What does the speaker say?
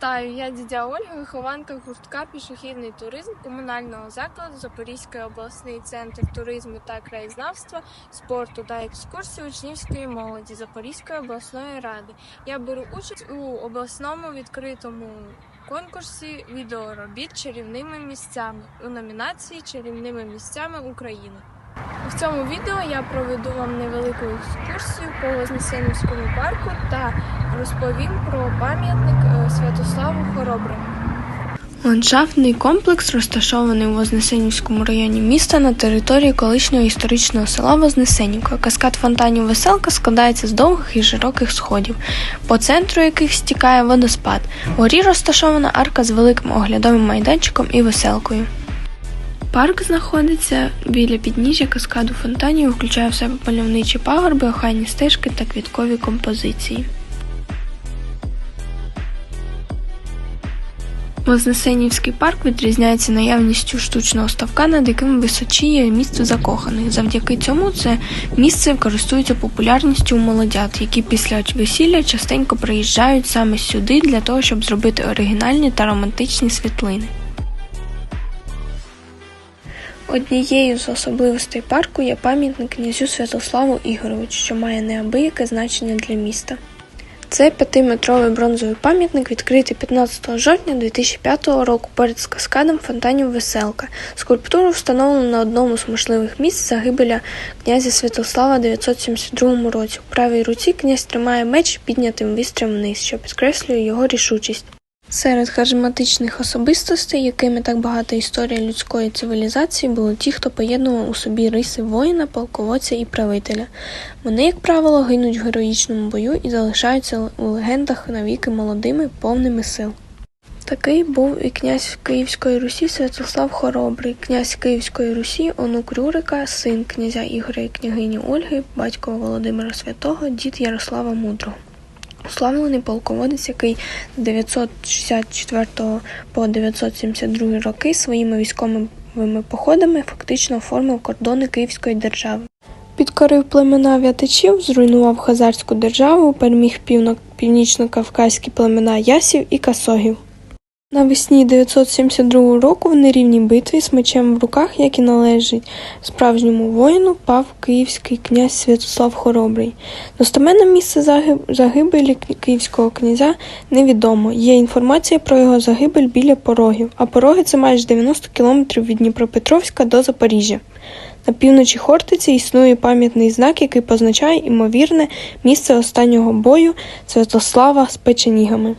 Вітаю, я дідя Ольга, вихованка гуртка Пішохідний туризм комунального закладу Запорізький обласний центр туризму та краєзнавства, спорту та екскурсій учнівської молоді Запорізької обласної ради. Я беру участь у обласному відкритому конкурсі відеоробіт чарівними місцями у номінації Чарівними місцями України. В цьому відео я проведу вам невелику екскурсію по Вознесенівському парку та розповім про пам'ятник е, Святославу Хороброму. Ландшафтний комплекс розташований у Вознесенівському районі міста на території колишнього історичного села Вознесенівка. Каскад фонтанів Веселка складається з довгих і широких сходів, по центру яких стікає водоспад. Вгорі розташована арка з великим оглядовим майданчиком і веселкою. Парк знаходиться біля підніжжя каскаду фонтанів, включає в себе пальовничі пагорби, охайні стежки та квіткові композиції. Вознесенівський парк відрізняється наявністю штучного ставка, над яким височіє місце закоханих. Завдяки цьому це місце користується популярністю у молодят, які після весілля частенько приїжджають саме сюди для того, щоб зробити оригінальні та романтичні світлини. Однією з особливостей парку є пам'ятник князю Святославу Ігоровичу, що має неабияке значення для міста. Це п'ятиметровий бронзовий пам'ятник, відкритий 15 жовтня 2005 року перед каскадом фонтанів Веселка. Скульптуру встановлено на одному з можливих місць загибеля князя Святослава в 972 році. У правій руці князь тримає меч піднятим вістрям вниз, що підкреслює його рішучість. Серед харизматичних особистостей, якими так багата історія людської цивілізації, були ті, хто поєднував у собі риси воїна, полководця і правителя. Вони, як правило, гинуть в героїчному бою і залишаються у легендах навіки молодими, повними сил. Такий був і князь Київської Русі Святослав Хоробрий, князь Київської Русі, онук Рюрика, син князя Ігоря і княгині Ольги, батько Володимира Святого, дід Ярослава Мудрого. Уславлений полководець, який з 964 по 972 роки своїми військовими походами фактично оформив кордони Київської держави. Підкорив племена в'ятичів, зруйнував хазарську державу, переміг північно-кавказькі племена ясів і касогів. Навесні 972 року в нерівній битві з мечем в руках, як і належить справжньому воїну, пав київський князь Святослав Хоробрий. Достеменне місце загиб- загибелі київського князя невідомо. Є інформація про його загибель біля порогів, а пороги це майже 90 кілометрів від Дніпропетровська до Запоріжжя. На півночі Хортиці існує пам'ятний знак, який позначає імовірне місце останнього бою Святослава з печенігами.